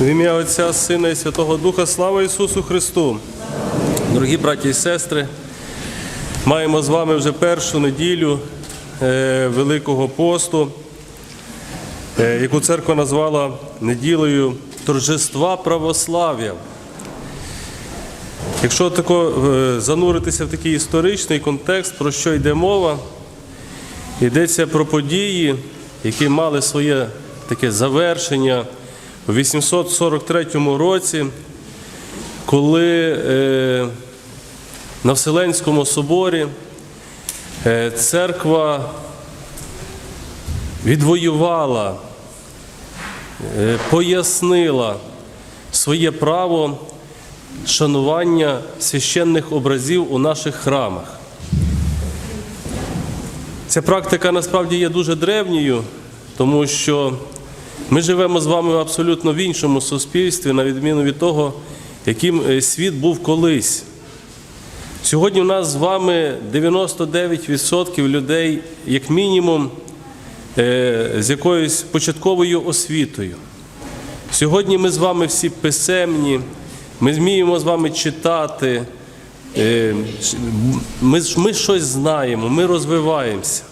В ім'я Отця, Сина і Святого Духа, слава Ісусу Христу! Дорогі браті і сестри, маємо з вами вже першу неділю е, Великого посту, яку церква назвала неділею торжества православ'я. Якщо тако е, зануритися в такий історичний контекст, про що йде мова, йдеться про події, які мали своє таке завершення у 843 році, коли е, на Вселенському соборі е, церква відвоювала, е, пояснила своє право шанування священних образів у наших храмах. Ця практика насправді є дуже древньою, тому що ми живемо з вами абсолютно в іншому суспільстві, на відміну від того, яким е, світ був колись. Сьогодні у нас з вами 99% людей, як мінімум, з якоюсь початковою освітою. Сьогодні ми з вами всі писемні, ми вміємо з вами читати, е, ми, ми щось знаємо, ми розвиваємося.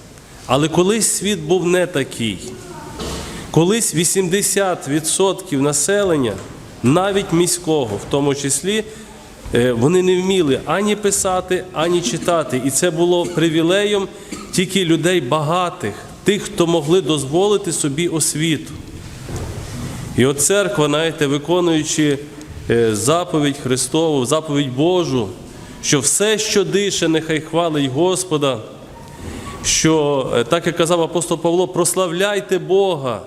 Але колись світ був не такий. Колись 80% населення, навіть міського, в тому числі, е, вони не вміли ані писати, ані читати. І це було привілеєм тільки людей багатих, тих, хто могли дозволити собі освіту. І от церква, знаєте, виконуючи е, заповідь Христову, заповідь Божу, що все, що дише, нехай хвалить Господа, що, е, так як казав апостол Павло, прославляйте Бога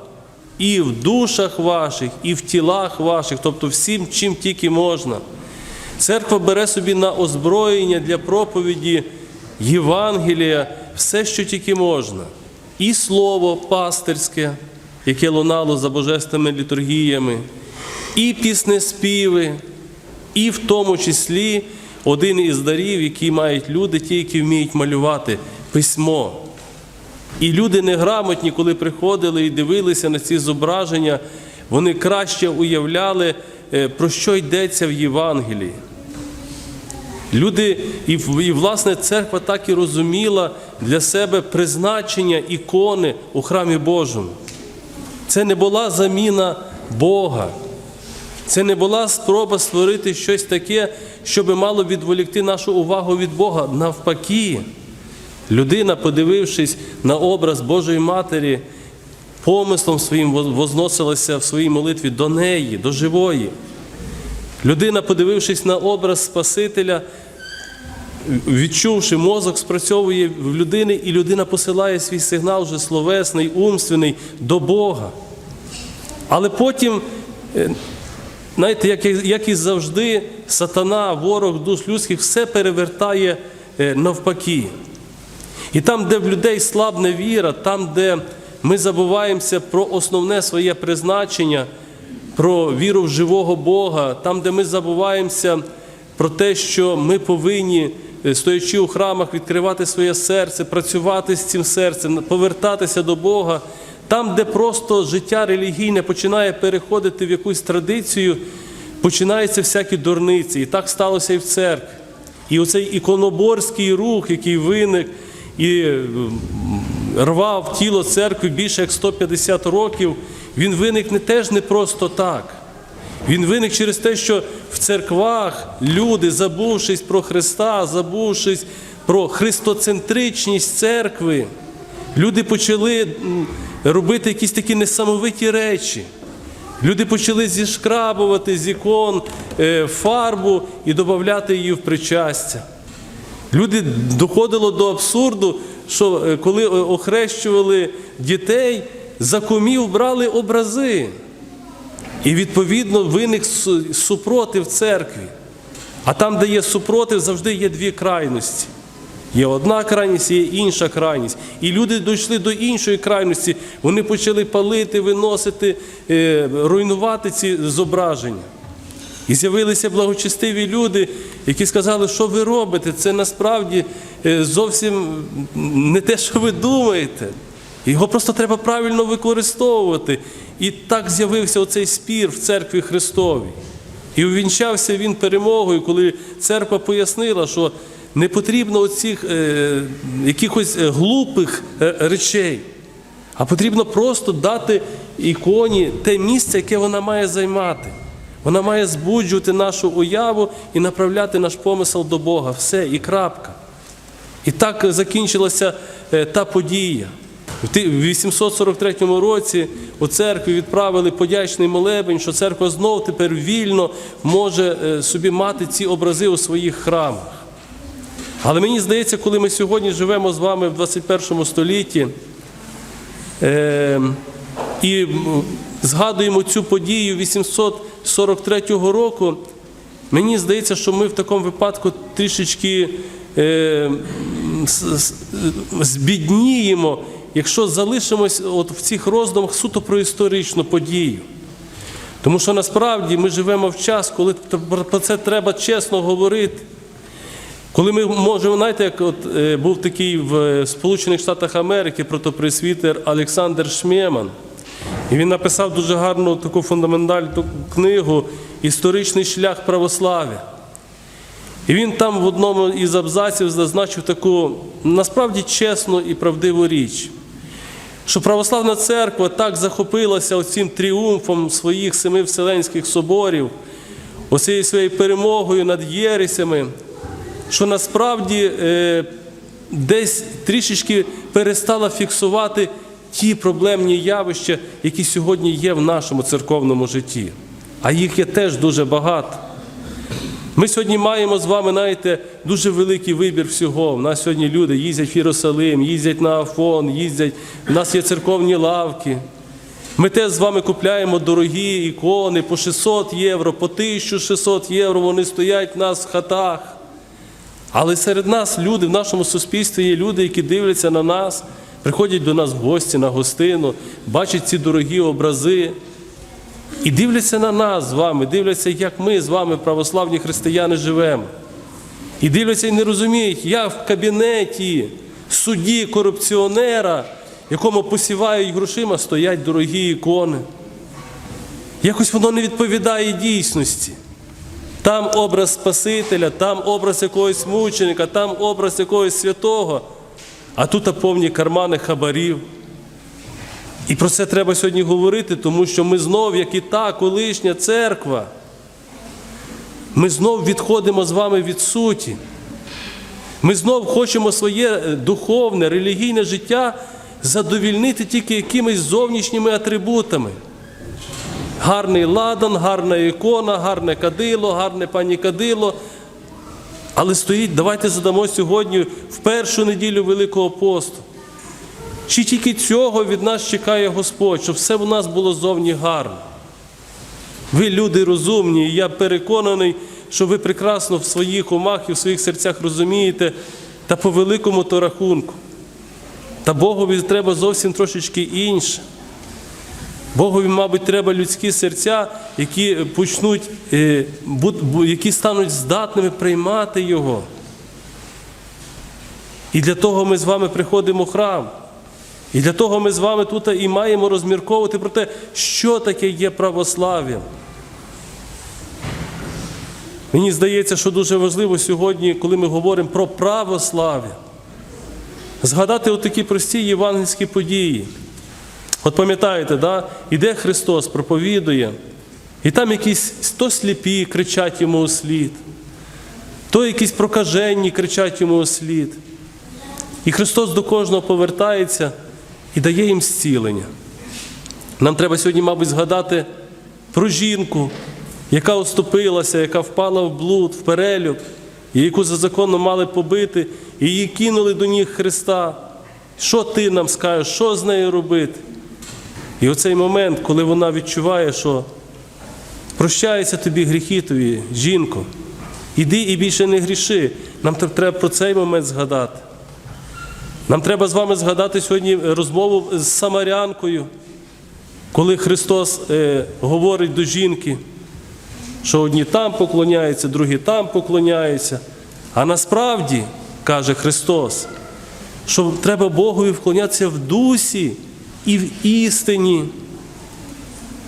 і в душах ваших, і в тілах ваших, тобто всім, чим тільки можна. Церква бере собі на озброєння для проповіді Євангелія все, що тільки можна. І слово пастирське, яке лунало за божественними літургіями, і піснеспіви, і в тому числі один із дарів, який мають люди, ті, які вміють малювати письмо. І люди неграмотні, коли приходили і дивилися на ці зображення, вони краще уявляли, е, про що йдеться в Євангелії. Люди, і, і власне церква так і розуміла для себе призначення ікони у храмі Божому. Це не була заміна Бога. Це не була спроба створити щось таке, що би мало відволікти нашу увагу від Бога. Навпаки, людина, подивившись на образ Божої Матері, помислом своїм возносилася в своїй молитві до неї, до живої. Людина, подивившись на образ Спасителя, відчувши, мозок спрацьовує в людини, і людина посилає свій сигнал вже словесний, умственний до Бога. Але потім, е, знаєте, як, як і завжди, сатана, ворог душ людських, все перевертає е, навпаки. І там, де в людей слабне віра, там, де ми забуваємося про основне своє призначення, про віру в живого Бога, там, де ми забуваємося про те, що ми повинні, стоячи у храмах, відкривати своє серце, працювати з цим серцем, повертатися до Бога, там, де просто життя релігійне починає переходити в якусь традицію, починаються всякі дурниці. І так сталося і в церкві. І оцей іконоборський рух, який виник і рвав тіло церкви більше як 150 років, він виник не теж не просто так. Він виник через те, що в церквах люди, забувшись про Христа, забувшись про христоцентричність церкви, люди почали робити якісь такі несамовиті речі. Люди почали зішкрабувати з ікон е, фарбу і додати її в причастя. Люди доходило до абсурду, що е, коли охрещували дітей, за кумів брали образи. І відповідно виник супротив церкві. А там, де є супротив, завжди є дві крайності. Є одна крайність, є інша крайність. І люди дійшли до іншої крайності. Вони почали палити, виносити, е, руйнувати ці зображення. І з'явилися благочестиві люди, які сказали, що ви робите, це насправді е, зовсім не те, що ви думаєте. Його просто треба правильно використовувати. І так з'явився оцей спір в церкві Христовій. І увінчався він перемогою, коли церква пояснила, що не потрібно оцих е, якихось е, глупих е, речей, а потрібно просто дати іконі те місце, яке вона має займати. Вона має збуджувати нашу уяву і направляти наш помисел до Бога. Все, і крапка. І так закінчилася е, та подія. В 843 році у церкві відправили подячний молебень, що церква знов тепер вільно може е, собі мати ці образи у своїх храмах. Але мені здається, коли ми сьогодні живемо з вами в 21 столітті е, і згадуємо цю подію 843 року, мені здається, що ми в такому випадку трішечки е, збідніємо, якщо залишимось от в цих роздумах суто про історичну подію. Тому що насправді ми живемо в час, коли про це треба чесно говорити. Коли ми можемо, знаєте, як от, е, був такий в е, Сполучених Штатах Америки протопресвітер Олександр Шмєман, і він написав дуже гарну таку фундаментальну книгу Історичний шлях православ'я. І він там в одному із абзаців зазначив таку насправді чесну і правдиву річ, що православна церква так захопилася цим тріумфом своїх семи вселенських соборів, оцією своєю перемогою над єресями, що насправді е, десь трішечки перестала фіксувати ті проблемні явища, які сьогодні є в нашому церковному житті. А їх є теж дуже багато. Ми сьогодні маємо з вами, знаєте, дуже великий вибір всього. У нас сьогодні люди їздять в Єрусалим, їздять на Афон, їздять, у нас є церковні лавки. Ми теж з вами купляємо дорогі ікони по 600 євро, по 1600 євро вони стоять в нас в хатах. Але серед нас люди в нашому суспільстві є люди, які дивляться на нас, приходять до нас в гості на гостину, бачать ці дорогі образи. І дивляться на нас з вами, дивляться, як ми з вами, православні християни, живемо. І дивляться і не розуміють, як в кабінеті судді корупціонера, якому посівають грошима, стоять дорогі ікони. Якось воно не відповідає дійсності. Там образ Спасителя, там образ якогось мученика, там образ якогось святого, а тут повні кармани хабарів. І про це треба сьогодні говорити, тому що ми знов, як і та колишня церква, ми знов відходимо з вами від суті. Ми знов хочемо своє е, духовне, релігійне життя задовільнити тільки якимись зовнішніми атрибутами. Гарний ладан, гарна ікона, гарне кадило, гарне пані кадило. Але стоїть, давайте задамо сьогодні в першу неділю Великого посту. Чи тільки цього від нас чекає Господь, щоб все у нас було зовні гарно? Ви люди розумні, і я переконаний, що ви прекрасно в своїх умах і в своїх серцях розумієте, та по великому то рахунку. Та Богові треба зовсім трошечки інше. Богові, мабуть, треба людські серця, які почнуть, е, які стануть здатними приймати Його. І для того ми з вами приходимо в храм. І для того ми з вами тут і маємо розмірковувати про те, що таке є православ'я. Мені здається, що дуже важливо сьогодні, коли ми говоримо про православ'я, згадати отакі прості євангельські події. От пам'ятаєте, да? іде Христос, проповідує, і там якісь то сліпі кричать йому у то якісь прокаженні кричать йому у. І Христос до кожного повертається і дає їм зцілення. Нам треба сьогодні, мабуть, згадати про жінку, яка оступилася, яка впала в блуд, в перелюб, і яку за законом мали побити, і її кинули до ніг Христа. Що ти нам скажеш, що з нею робити? І оцей момент, коли вона відчуває, що прощаються тобі гріхи твої, жінко, іди і більше не гріши. Нам треба про цей момент згадати. Нам треба з вами згадати сьогодні розмову з Самарянкою, коли Христос е, говорить до жінки, що одні там поклоняються, другі там поклоняються. А насправді, каже Христос, що треба Богові вклонятися в дусі і в істині.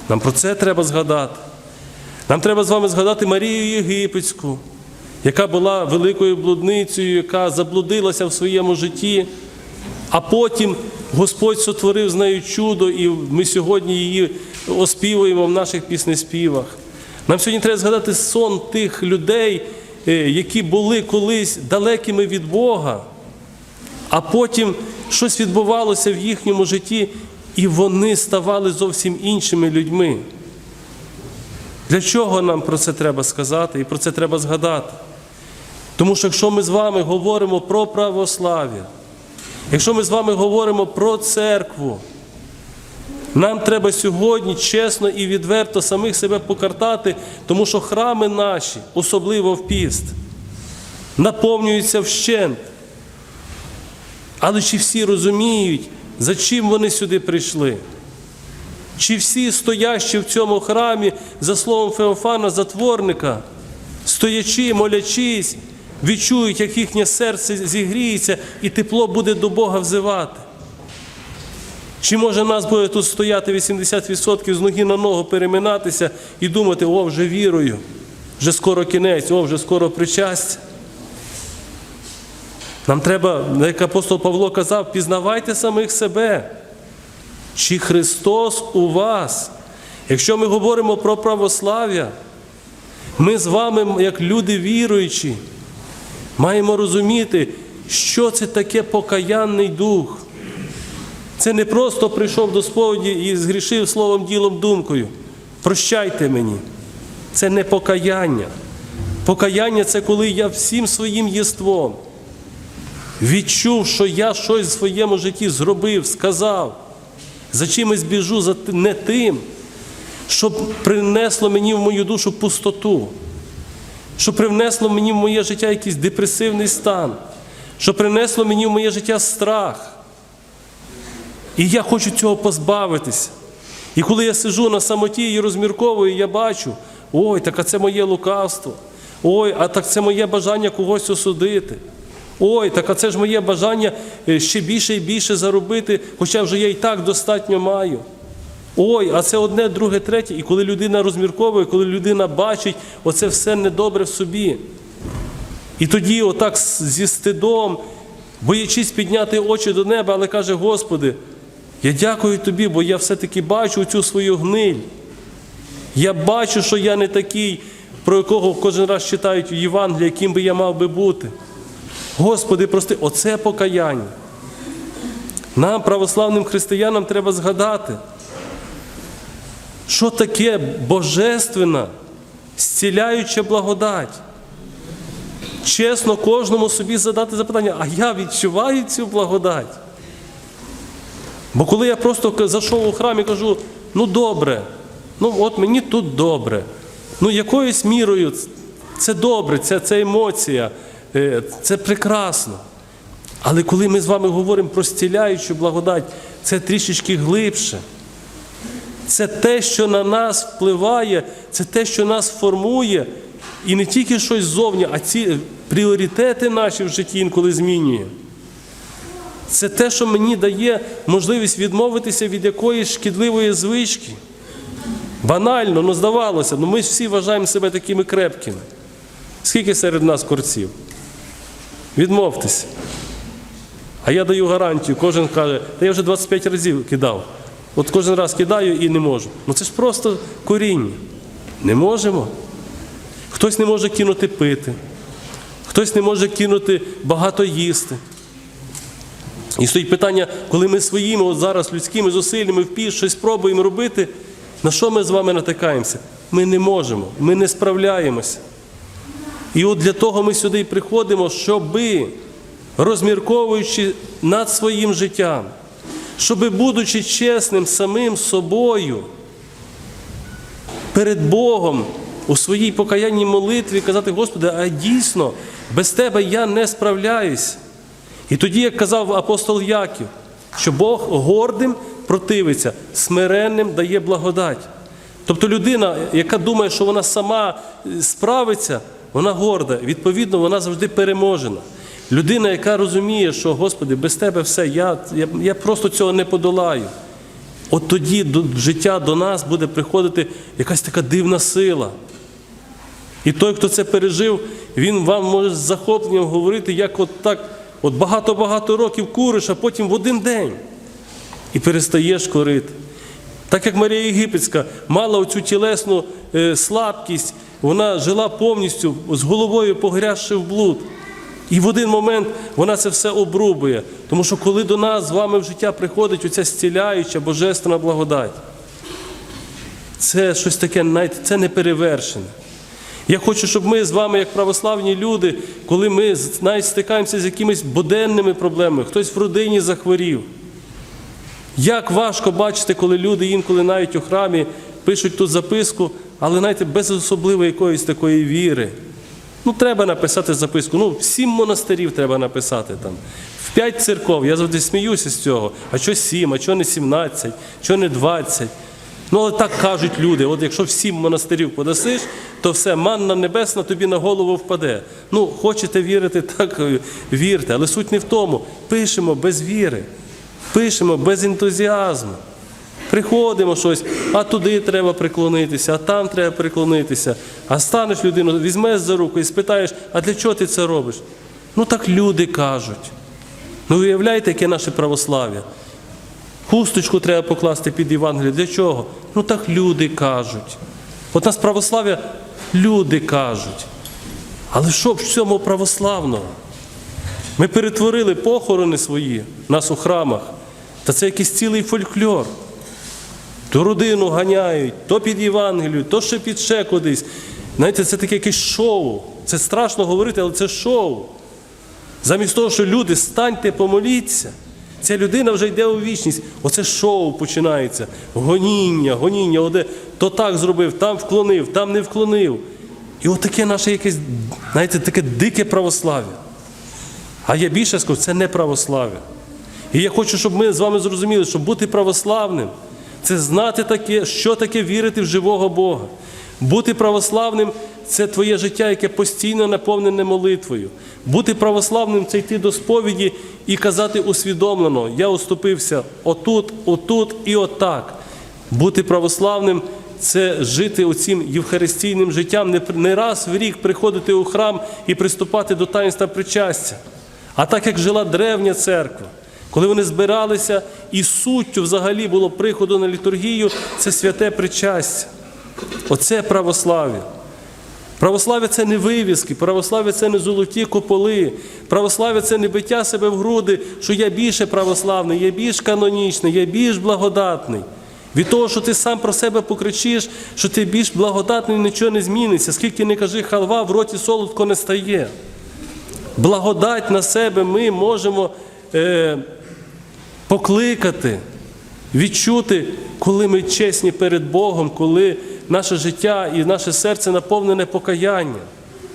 Нам про це треба згадати. Нам треба з вами згадати Марію Єгипетську, яка була великою блудницею, яка заблудилася в своєму житті, а потім Господь сотворив з нею чудо, і ми сьогодні її оспівуємо в наших піснеспівах. Нам сьогодні треба згадати сон тих людей, е, які були колись далекими від Бога, а потім щось відбувалося в їхньому житті, і вони ставали зовсім іншими людьми. Для чого нам про це треба сказати і про це треба згадати? Тому що якщо ми з вами говоримо про православ'я, якщо ми з вами говоримо про церкву, нам треба сьогодні чесно і відверто самих себе покартати, тому що храми наші, особливо в піст, наповнюються вщент. Але чи всі розуміють, за чим вони сюди прийшли? Чи всі стоящі в цьому храмі, за словом Феофана, затворника, стоячи, молячись, відчують, як їхнє серце зігріється і тепло буде до Бога взивати? Чи може нас буде тут стояти 80% з ноги на ногу переминатися і думати, о, вже вірою, вже скоро кінець, о, вже скоро причастя? Нам треба, як апостол Павло казав, пізнавайте самих себе. Чи Христос у вас? Якщо ми говоримо про православ'я, ми з вами, як люди віруючі, маємо розуміти, що це таке покаянний дух. Це не просто прийшов до сповіді і згрішив словом, ділом, думкою. Прощайте мені. Це не покаяння. Покаяння це коли я всім своїм єством відчув, що я щось в своєму житті зробив, сказав, за чимось біжу за не тим, щоб принесло мені в мою душу пустоту, що привнесло мені в моє життя якийсь депресивний стан, що принесло мені в моє життя страх. І я хочу цього позбавитися. І коли я сижу на самоті і розмірковую, я бачу, ой, так а це моє лукавство. Ой, а так це моє бажання когось осудити. Ой, так а це ж моє бажання е, ще більше і більше заробити, хоча вже я і так достатньо маю. Ой, а це одне, друге, третє. І коли людина розмірковує, коли людина бачить, оце все недобре в собі. І тоді, отак зі стидом, боячись підняти очі до неба, але каже: Господи, я дякую тобі, бо я все-таки бачу цю свою гниль. Я бачу, що я не такий, про якого кожен раз читають в Євангелії, яким би я мав би бути. Господи, прости, оце покаяння. Нам, православним християнам, треба згадати, що таке божественна, зціляюча благодать. Чесно кожному собі задати запитання, а я відчуваю цю благодать. Бо коли я просто зайшов у храм і кажу, ну добре, ну от мені тут добре. Ну якоюсь мірою це добре, це, це емоція, е, це прекрасно. Але коли ми з вами говоримо про зціляючу благодать, це трішечки глибше. Це те, що на нас впливає, це те, що нас формує, і не тільки щось ззовні, а ці пріоритети наші в житті інколи змінює. Це те, що мені дає можливість відмовитися від якоїсь шкідливої звички. Банально, ну здавалося, ну ми всі вважаємо себе такими крепкими. Скільки серед нас корців? Відмовтеся. А я даю гарантію, кожен каже, та я вже 25 разів кидав. От кожен раз кидаю і не можу. Ну це ж просто коріння. Не можемо. Хтось не може кинути пити, хтось не може кинути багато їсти. І стоїть питання, коли ми своїми от зараз людськими зусиллями впів щось пробуємо робити, на що ми з вами натикаємося? Ми не можемо, ми не справляємося. І от для того ми сюди і приходимо, щоби, розмірковуючи над своїм життям, щоби, будучи чесним самим собою, перед Богом у своїй покаянній молитві казати, Господи, а дійсно без тебе я не справляюсь. І тоді, як казав апостол Яків, що Бог гордим противиться, смиренним дає благодать. Тобто людина, яка думає, що вона сама справиться, вона горда, відповідно, вона завжди переможена. Людина, яка розуміє, що Господи, без тебе все, я, я, я просто цього не подолаю. От тоді до життя до нас буде приходити якась така дивна сила. І той, хто це пережив, він вам може з захопленням говорити, як от так, от багато-багато років куриш, а потім в один день. І перестаєш корити. Так як Марія Єгипетська мала оцю тілесну е, слабкість, вона жила повністю з головою погрязши в блуд. І в один момент вона це все обрубує. Тому що коли до нас з вами в життя приходить оця зціляюча божественна благодать, це щось таке, навіть це не перевершене. Я хочу, щоб ми з вами, як православні люди, коли ми навіть стикаємося з якимись буденними проблемами, хтось в родині захворів. Як важко бачити, коли люди інколи навіть у храмі пишуть тут записку, але знаєте, без особливої якоїсь такої віри. Ну, треба написати записку. Ну, сім монастирів треба написати там. В п'ять церков. Я завжди сміюся з цього. А що сім, а що не сімнадцять, що не двадцять? Ну, але так кажуть люди. От якщо в сім монастирів подасиш, то все, манна небесна тобі на голову впаде. Ну, хочете вірити, так е, вірте. Але суть не в тому. Пишемо без віри, пишемо без ентузіазму. Приходимо щось, а туди треба приклонитися, а там треба приклонитися. А станеш людину, візьмеш за руку і спитаєш, а для чого ти це робиш? Ну так люди кажуть. Ну уявляєте, яке наше православ'я? Хусточку треба покласти під Євангеліє. Для чого? Ну так люди кажуть. От нас православ'я люди кажуть. Але що в цьому православного? Ми перетворили похорони свої нас у храмах. Та це якийсь цілий фольклор. То родину ганяють, то під Євангелію, то ще під ще кудись. Знаєте, це таке якесь шоу. Це страшно говорити, але це шоу. Замість того, що люди станьте, помоліться, ця людина вже йде у вічність. Оце шоу починається. Гоніння, гоніння, оде то так зробив, там вклонив, там не вклонив. І отаке наше якесь, знаєте, таке дике православ'я. А я більше скажу, це не православ'я. І я хочу, щоб ми з вами зрозуміли, що бути православним це знати таке, що таке вірити в живого Бога. Бути православним це твоє життя, яке постійно наповнене молитвою. Бути православним це йти до сповіді і казати усвідомлено: я уступився отут, отут і отак. Бути православним це жити оцим євхаристійним життям, не раз в рік приходити у храм і приступати до таїнства причастя. А так як жила древня церква, коли вони збиралися, і суттю взагалі було приходу на літургію, це святе причастя. Оце православ'я. Православ'я це не вивіски, православ'я це не золоті куполи, православ'я це не биття себе в груди, що я більше православний, я більш канонічний, я більш благодатний. Від того, що ти сам про себе покричиш, що ти більш благодатний, нічого не зміниться. Скільки не кажи, халва в роті солодко не стає. Благодать на себе ми можемо покликати, відчути, коли ми чесні перед Богом, коли наше життя і наше серце наповнене покаянням.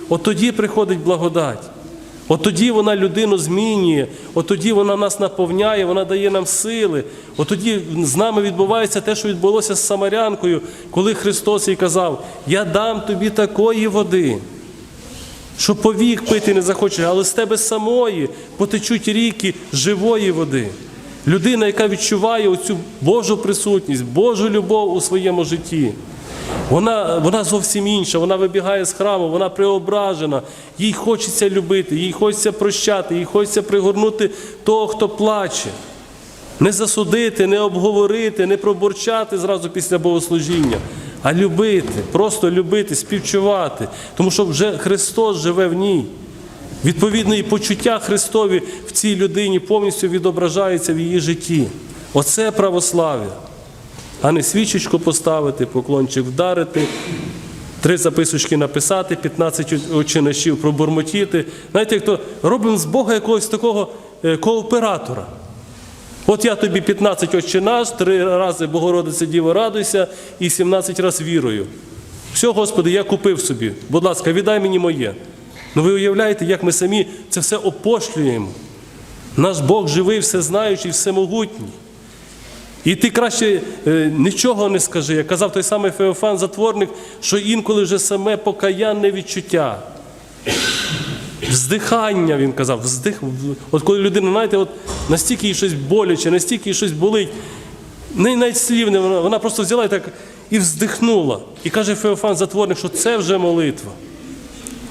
От тоді приходить благодать. От тоді вона людину змінює, от тоді вона нас наповняє, вона дає нам сили. От тоді з нами відбувається те, що відбулося з Самарянкою, коли Христос їй казав: Я дам тобі такої води, що повік пити не захочеш, але з тебе самої потечуть ріки живої води. Людина, яка відчуває оцю Божу присутність, Божу любов у своєму житті. Вона, вона зовсім інша, вона вибігає з храму, вона преображена, їй хочеться любити, їй хочеться прощати, їй хочеться пригорнути того, хто плаче. Не засудити, не обговорити, не пробурчати зразу після богослужіння, а любити, просто любити, співчувати, тому що вже Христос живе в ній. Відповідно, і почуття Христові в цій людині повністю відображаються в її житті. Оце православ'я. А не свічечку поставити, поклончик вдарити, три записочки написати, 15 очинашів пробурмотіти. Знаєте, як то робимо з Бога якогось такого е, кооператора. От я тобі 15 очинаш, три рази Богородиця Діво радуйся і 17 разів вірую. Все, Господи, я купив собі. Будь ласка, віддай мені моє. Ну ви уявляєте, як ми самі це все опошлюємо. Наш Бог живий, всезнаючий, всемогутній. І ти краще е, нічого не скажи. Як казав той самий Феофан Затворник, що інколи вже саме покаянне відчуття. Вздихання, він казав, вздих. От коли людина, знаєте, от настільки їй щось боляче, настільки їй щось болить, навіть слів не вона, вона просто взяла і так і вздихнула. І каже Феофан Затворник, що це вже молитва.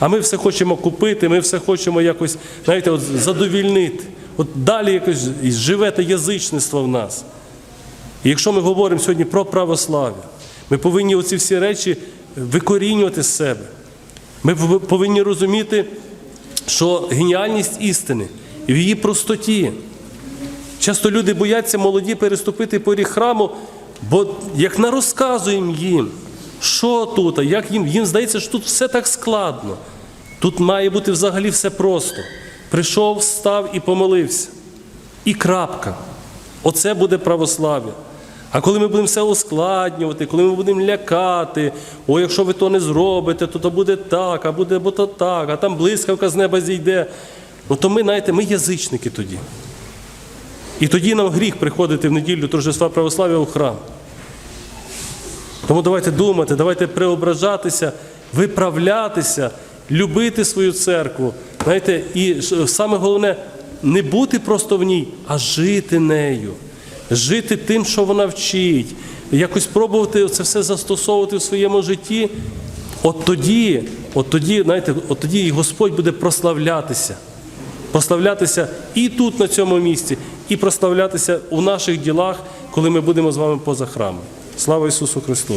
А ми все хочемо купити, ми все хочемо якось, знаєте, от задовільнити. От далі якось живе те язичництво в нас. І якщо ми говоримо сьогодні про православ'я, ми повинні оці всі речі викорінювати з себе. Ми повинні розуміти, що геніальність істини в її простоті. Часто люди бояться молоді переступити поріг храму, бо як не розказуємо їм, що тут, а як їм, їм здається, що тут все так складно. Тут має бути взагалі все просто. Прийшов, встав і помолився. І крапка. Оце буде православ'я. А коли ми будемо все ускладнювати, коли ми будемо лякати, о, якщо ви то не зробите, то то буде так, а буде бо то так, а там блискавка з неба зійде. Ну то ми, знаєте, ми язичники тоді. І тоді нам гріх приходити в неділю торжества православ'я у храм. Тому давайте думати, давайте преображатися, виправлятися, любити свою церкву. Знаєте, і саме головне не бути просто в ній, а жити нею, жити тим, що вона вчить, якось пробувати це все застосовувати в своєму житті. От тоді, от тоді, знаєте, от тоді і Господь буде прославлятися. Прославлятися і тут, на цьому місці, і прославлятися у наших ділах, коли ми будемо з вами поза храмом. Слава Ісусу Христу!